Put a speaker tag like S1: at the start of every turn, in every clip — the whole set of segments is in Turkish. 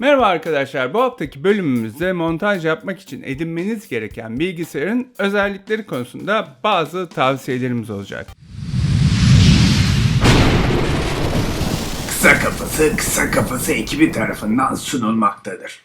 S1: Merhaba arkadaşlar. Bu haftaki bölümümüzde montaj yapmak için edinmeniz gereken bilgisayarın özellikleri konusunda bazı tavsiyelerimiz olacak.
S2: Kısa Kafası Kısa Kafası ekibi tarafından sunulmaktadır.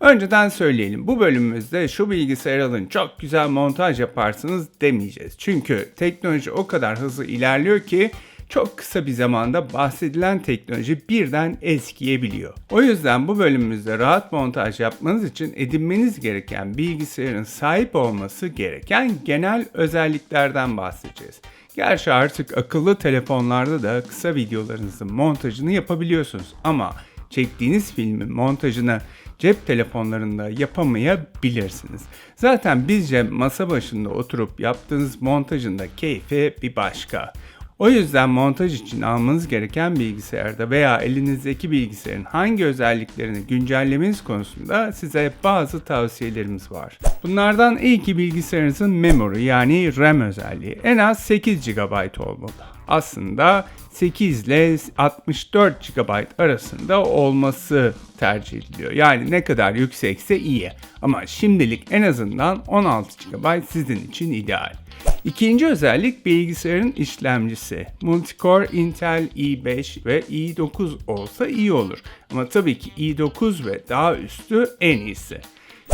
S1: Önceden söyleyelim. Bu bölümümüzde şu bilgisayar alın çok güzel montaj yaparsınız demeyeceğiz. Çünkü teknoloji o kadar hızlı ilerliyor ki çok kısa bir zamanda bahsedilen teknoloji birden eskiyebiliyor. O yüzden bu bölümümüzde rahat montaj yapmanız için edinmeniz gereken bilgisayarın sahip olması gereken genel özelliklerden bahsedeceğiz. Gerçi artık akıllı telefonlarda da kısa videolarınızın montajını yapabiliyorsunuz ama çektiğiniz filmin montajını cep telefonlarında yapamayabilirsiniz. Zaten bizce masa başında oturup yaptığınız montajın da keyfi bir başka. O yüzden montaj için almanız gereken bilgisayarda veya elinizdeki bilgisayarın hangi özelliklerini güncellemeniz konusunda size bazı tavsiyelerimiz var. Bunlardan ilki bilgisayarınızın memory yani RAM özelliği en az 8 GB olmalı. Aslında 8 ile 64 GB arasında olması tercih ediliyor. Yani ne kadar yüksekse iyi. Ama şimdilik en azından 16 GB sizin için ideal. İkinci özellik bilgisayarın işlemcisi. Multicore Intel i5 ve i9 olsa iyi olur. Ama tabii ki i9 ve daha üstü en iyisi.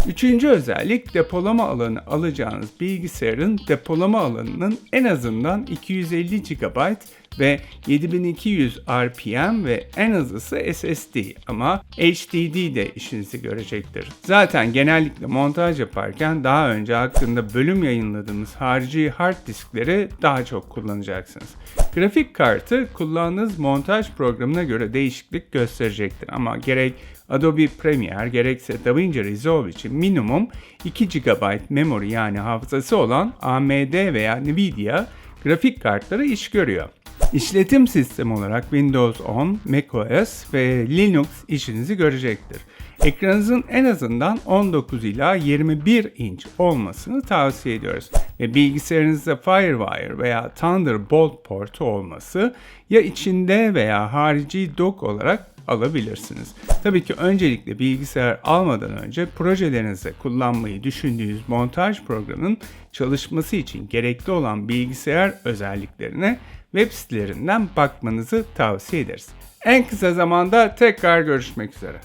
S1: Üçüncü özellik depolama alanı alacağınız bilgisayarın depolama alanının en azından 250 GB ve 7200 RPM ve en hızlısı SSD ama HDD de işinizi görecektir. Zaten genellikle montaj yaparken daha önce hakkında bölüm yayınladığımız harici hard diskleri daha çok kullanacaksınız. Grafik kartı kullandığınız montaj programına göre değişiklik gösterecektir ama gerek Adobe Premiere gerekse DaVinci Resolve için minimum 2 GB memory yani hafızası olan AMD veya Nvidia grafik kartları iş görüyor. İşletim sistemi olarak Windows 10, macOS ve Linux işinizi görecektir. Ekranınızın en azından 19 ila 21 inç olmasını tavsiye ediyoruz. Ve bilgisayarınızda FireWire veya Thunderbolt portu olması ya içinde veya harici dock olarak alabilirsiniz. Tabii ki öncelikle bilgisayar almadan önce projelerinizde kullanmayı düşündüğünüz montaj programının çalışması için gerekli olan bilgisayar özelliklerine web sitelerinden bakmanızı tavsiye ederiz. En kısa zamanda tekrar görüşmek üzere.